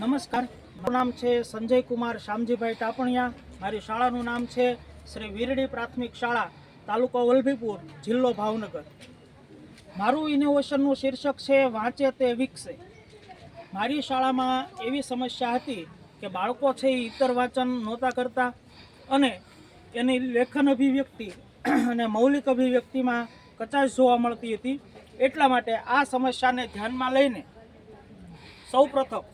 નમસ્કાર. મારું નામ છે સંજય કુમાર શામજીભાઈ ટાપણિયા. મારી શાળાનું નામ છે શ્રી વીરડી પ્રાથમિક શાળા, તાલુકો વલભીપુર, જિલ્લો ભાવનગર. મારું ઇનોવેશનનું શીર્ષક છે વાંચે તે વિકસે. મારી શાળામાં એવી સમસ્યા હતી કે બાળકો છે એ ઇતર વાંચન નહોતા કરતા અને એની લેખન અભિવ્યક્તિ અને મૌલિક અભિવ્યક્તિમાં કચાશ જોવા મળતી હતી. એટલા માટે આ સમસ્યાને ધ્યાનમાં લઈને સૌપ્રથમ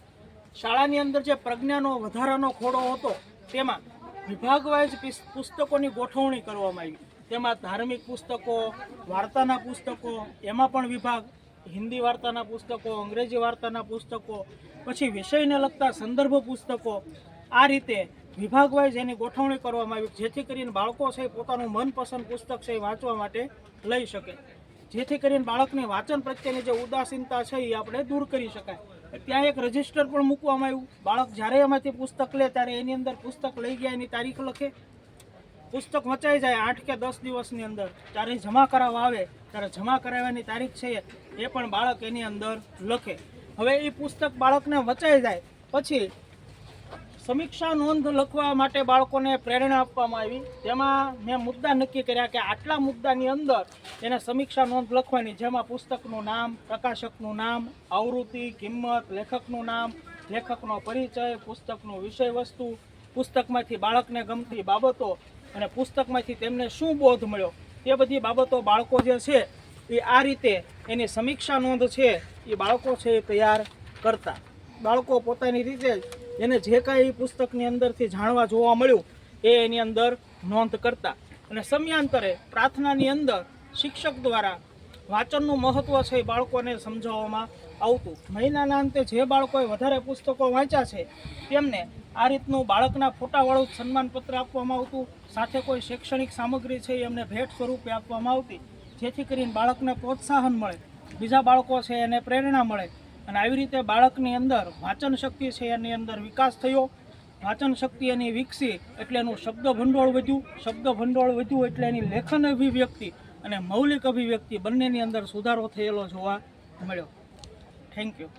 શાળાની અંદર જે પ્રજ્ઞાનો વધારાનો ખોડો હતો, તેમાં વિભાગવાઇઝ પુસ્તકોની ગોઠવણી કરવામાં આવી. તેમાં ધાર્મિક પુસ્તકો, વાર્તાના પુસ્તકો, એમાં પણ વિભાગ, હિન્દી વાર્તાના પુસ્તકો, અંગ્રેજી વાર્તાના પુસ્તકો, પછી વિષયને લગતા સંદર્ભ પુસ્તકો, આ રીતે વિભાગ વાઇઝ એની ગોઠવણી કરવામાં આવી, જેથી કરીને બાળકો છે પોતાનું મનપસંદ પુસ્તક છે એ વાંચવા માટે લઈ શકે. જેથી કરીને બાળકની વાંચન પ્રત્યેની જે ઉદાસીનતા છે એ આપણે દૂર કરી શકાય. ત્યાં એક રજિસ્ટર પણ મૂકવામાં આવ્યું. બાળક જ્યારે એમાંથી પુસ્તક લે ત્યારે એની અંદર પુસ્તક લઈ ગયા, એની તારીખ લખે. પુસ્તક વચાઈ જાય આઠ કે દસ દિવસની અંદર. ત્યારે જમા કરાવવા આવે, ત્યારે જમા કરાવવાની તારીખ છે એ પણ બાળક એની અંદર લખે. હવે એ પુસ્તક બાળકને વચાઈ જાય. પછી સમીક્ષા નોંધ લખવા માટે બાળકોને પ્રેરણા આપવામાં આવી. તેમાં મેં મુદ્દા નક્કી કર્યા કે આટલા મુદ્દાની અંદર એને સમીક્ષા નોંધ લખવાની, જેમાં પુસ્તકનું નામ, પ્રકાશકનું નામ, આવૃત્તિ, કિંમત, લેખકનું નામ, લેખકનો પરિચય, પુસ્તકનું વિષય વસ્તુ પુસ્તકમાંથી બાળકને ગમતી બાબતો અને પુસ્તકમાંથી તેમને શું બોધ મળ્યો. તે બધી બાબતો બાળકો જે છે એ આ રીતે એની સમીક્ષા નોંધ છે એ બાળકો છે એ તૈયાર કરતા. બાળકો પોતાની રીતે જ એને જે કાંઈ પુસ્તકની અંદરથી જાણવા જોવા મળ્યું, એ એની અંદર નોંધ કરતા. અને સમયાંતરે પ્રાર્થનાની અંદર શિક્ષક દ્વારા વાંચનનું મહત્ત્વ છે એ બાળકોને સમજાવવામાં આવતું. મહિનાના અંતે જે બાળકોએ વધારે પુસ્તકો વાંચ્યા છે, તેમને આ રીતનું બાળકના ફોટાવાળું સન્માનપત્ર આપવામાં આવતું. સાથે કોઈ શૈક્ષણિક સામગ્રી છે એ એમને ભેટ સ્વરૂપે આપવામાં આવતી. જેથી કરીને બાળકને પ્રોત્સાહન મળે. બીજા બાળકો છે એને પ્રેરણા મળે. અને આવી રીતે બાળકની અંદર વાંચન શક્તિ છે, એની અંદર વિકાસ થયો. વાંચન શક્તિ એની વિકસી એટલે એનું શબ્દ ભંડોળ વધ્યું. શબ્દ ભંડોળ વધ્યું એટલે એની લેખન અભિવ્યક્તિ અને મૌલિક અભિવ્યક્તિ બંનેની અંદર સુધારો થયેલો જોવા મળ્યો. Thank you